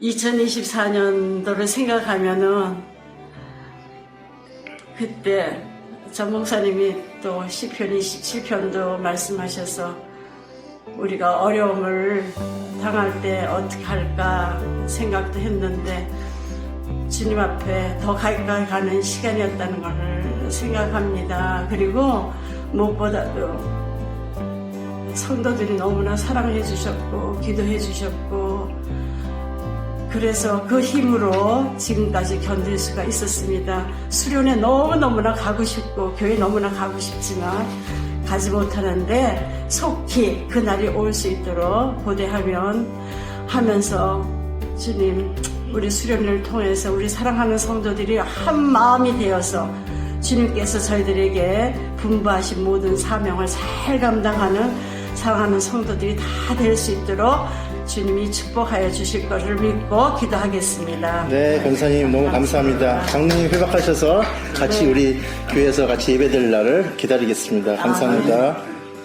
2024년도를 생각하면은 그때 전 목사님이 또 시편 27편도 말씀하셔서 우리가 어려움을 당할 때 어떻게 할까 생각도 했는데 주님 앞에 더 가까이 가는 시간이었다는 것을 생각합니다. 그리고 무엇보다도 성도들이 너무나 사랑해 주셨고 기도해 주셨고 그래서 그 힘으로 지금까지 견딜 수가 있었습니다. 수련회 너무너무나 가고 싶고 교회 너무나 가고 싶지만 가지 못하는데 속히 그날이 올 수 있도록 고대하면 하면서 주님 우리 수련회를 통해서 우리 사랑하는 성도들이 한 마음이 되어서 주님께서 저희들에게 분부하신 모든 사명을 잘 감당하는 사랑하는 성도들이 다 될 수 있도록 주님이 축복하여 주실 것을 믿고 기도하겠습니다. 네, 권사님 너무 감사합니다. 장로님 회박하셔서 같이 네. 우리 교회에서 같이 예배드릴 날을 기다리겠습니다. 감사합니다.